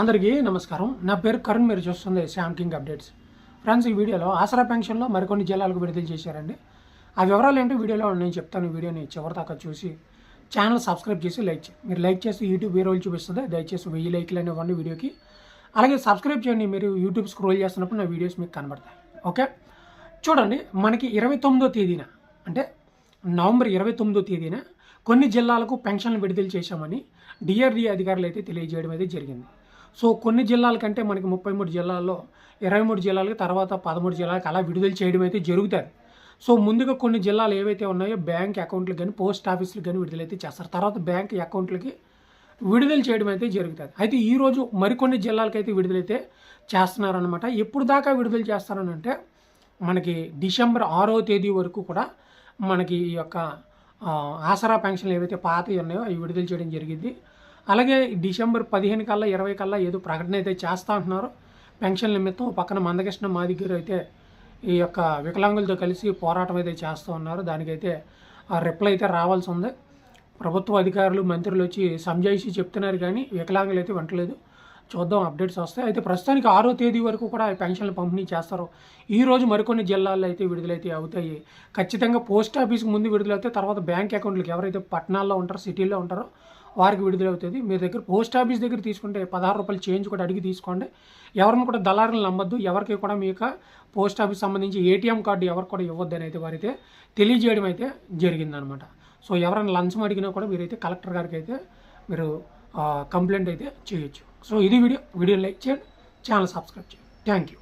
అందరికీ నమస్కారం. నా పేరు కరుణ్ మీరు చూస్తుంది శామ్ కింగ్ అప్డేట్స్. ఫ్రెండ్స్ ఈ వీడియోలో ఆసరా పెన్షన్లో మరికొన్ని జిల్లాలకు విడుదల చేశారండి. ఆ వివరాలు ఏంటో వీడియోలో నేను చెప్తాను. ఈ వీడియోని చివరి దాకా చూసి ఛానల్ సబ్స్క్రైబ్ చేసి లైక్ చేయండి మీరు లైక్ చేసి యూట్యూబ్ ఏ రోజు చూపిస్తుంది. దయచేసి వెయ్యి లైక్లు ఇవ్వండి వీడియోకి. అలాగే సబ్స్క్రైబ్ చేయండి. మీరు యూట్యూబ్ స్క్రోల్ చేస్తున్నప్పుడు నా వీడియోస్ మీకు కనబడతాయి. ఓకే? చూడండి మనకి ఇరవై తొమ్మిదో తేదీన అంటే నవంబర్ ఇరవై తొమ్మిదో తేదీన కొన్ని జిల్లాలకు పెన్షన్లు విడుదల చేశామని డిఆర్డీ అధికారులు అయితే తెలియజేయడం అయితే జరిగింది. సో కొన్ని జిల్లాల కంటే మనకి ముప్పై మూడు జిల్లాల్లో ఇరవై మూడు జిల్లాలకి తర్వాత పదమూడు జిల్లాలకు అలా విడుదల చేయడం అయితే జరుగుతుంది సో ముందుగా కొన్ని జిల్లాలు ఏవైతే ఉన్నాయో బ్యాంక్ అకౌంట్లకు కానీ పోస్ట్ ఆఫీసులకు కానీ విడుదలైతే చేస్తారు. తర్వాత బ్యాంక్ అకౌంట్లకి విడుదల చేయడం అయితే జరుగుతుంది అయితే ఈరోజు మరికొన్ని జిల్లాలకైతే విడుదలైతే చేస్తున్నారనమాట ఎప్పుడు దాకా విడుదల చేస్తారనంటే మనకి డిసెంబర్ ఆరో తేదీ వరకు కూడా మనకి ఈ యొక్క ఆసరా పెన్షన్లు ఏవైతే పాతవి ఉన్నాయో అవి విడుదల చేయడం జరిగింది. అలాగే డిసెంబర్ పదిహేను కల్లా ఇరవై కల్లా ఏదో ప్రకటన అయితే చేస్తా అంటున్నారు. పెన్షన్ నిమిత్తం పక్కన మందకృష్ణ మాదిగర్ అయితే ఈ యొక్క వికలాంగులతో కలిసి పోరాటం అయితే చేస్తూ ఉన్నారు. దానికైతే ఆ రిప్లై అయితే రావాల్సి ఉంది. ప్రభుత్వ అధికారులు మంత్రులు వచ్చి సంజాయిషి చెప్తున్నారు కానీ వికలాంగులు అయితే వింటలేదు చూద్దాం అప్డేట్స్ వస్తాయి. అయితే ప్రస్తుతానికి ఆరో తేదీ వరకు కూడా పెన్షన్లు పంపిణీ చేస్తారు. ఈ రోజు మరికొన్ని జిల్లాల్లో అయితే విడుదలైతే అవుతాయి. ఖచ్చితంగా పోస్ట్ ఆఫీస్కి ముందు విడుదలైతే తర్వాత బ్యాంక్ అకౌంట్లకు ఎవరైతే పట్టణాల్లో ఉంటారో సిటీల్లో ఉంటారో వారికి విడుదలవుతుంది. మీ దగ్గర పోస్ట్ ఆఫీస్ దగ్గర తీసుకుంటే పదహారు రూపాయలు చేంజ్ కూడా అడిగి తీసుకోండి. ఎవరిని కూడా దళారులు నమ్మద్దు. ఎవరికి కూడా మీకు పోస్ట్ ఆఫీస్ సంబంధించి ఏటీఎం కార్డు ఎవరికి కూడా ఇవ్వద్దని అయితే వారైతే తెలియజేయడం అయితే జరిగిందనమాట. సో ఎవరైనా లంచం అడిగినా కూడా మీరైతే కలెక్టర్ గారికి అయితే మీరు కంప్లైంట్ అయితే చేయొచ్చు. సో ఇది వీడియో. వీడియో లైక్ చేయండి. ఛానల్ సబ్స్క్రైబ్ చేయండి. Thank you.